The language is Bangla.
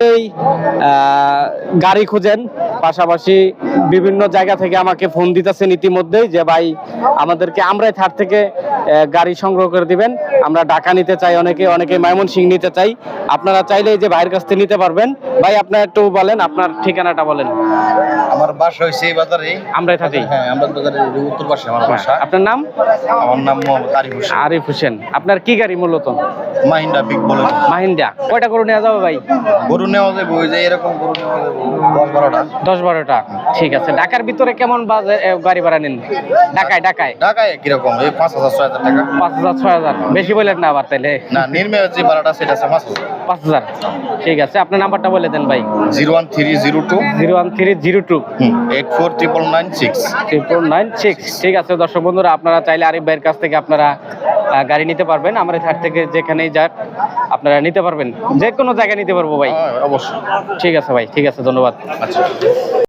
এই গাড়ি খুঁজেন। পাশাপাশি বিভিন্ন জায়গা থেকে আমাকে ফোন দিতেছেন ইতিমধ্যেই যে ভাই আমাদেরকে আমরাই থার থেকে গাড়ি সংগ্রহ করে দিবেন। আমরা ঢাকা নিতে চাই অনেকে অনেকে ময়মনসিং নিতে চাই। আপনারা চাইলে যে ভাইয়ের কাছ থেকে নিতে পারবেন। ভাই আপনার একটু বলেন আপনার ঠিকানাটা বলেন। আমার বাসা হয়েছে এই বাজারে। আমরাই থাকি? হ্যাঁ আমরা বাজারে উত্তর পাশে আমার বাসা। আপনার নাম? আমার নাম মোহাম্মদ আরিফ হোসেন। আরিফ হোসেন। আপনার কি গাড়ি মূলত? মাহিন্দা বিগ বলে মাহিন্দা কয়টা করে নেওয়া যাবে ভাই? গরু নেওয়া যাবে ওই যে এরকম গরু নেওয়া যাবে। দশ বারোটা। ঠিক আছে। ঢাকার ভিতরে কেমন গাড়ি ভাড়া নেন? ঢাকায় ঢাকায়? ঢাকায় কীরকম? এই পাঁচ হাজার ছয় হাজার টাকা। পাঁচ হাজার ছয় হাজার। বেশি বললেন না আবার তাইলে। না নির্মে যে ভাড়াটা সেটা আছে পাঁচ পাঁচ হাজার। ঠিক আছে। আপনার নাম্বারটা বলে দেন ভাই। Zero one three zero two. Zero one three zero two. Eight four triple nine six. Triple nine six. ঠিক আছে দর্শক বন্ধুরা আপনারা চাইলে আরিফ ভাইয়ের কাছ থেকে আপনারা গাড়ি নিতে পারবেন। আমরা ধার থেকে যেখানেই যাক আপনারা নিতে পারবেন। যে কোনো জায়গায় নিতে পারব ভাই। অবশ্যই। ঠিক আছে ভাই ঠিক আছে ধন্যবাদ। আচ্ছা।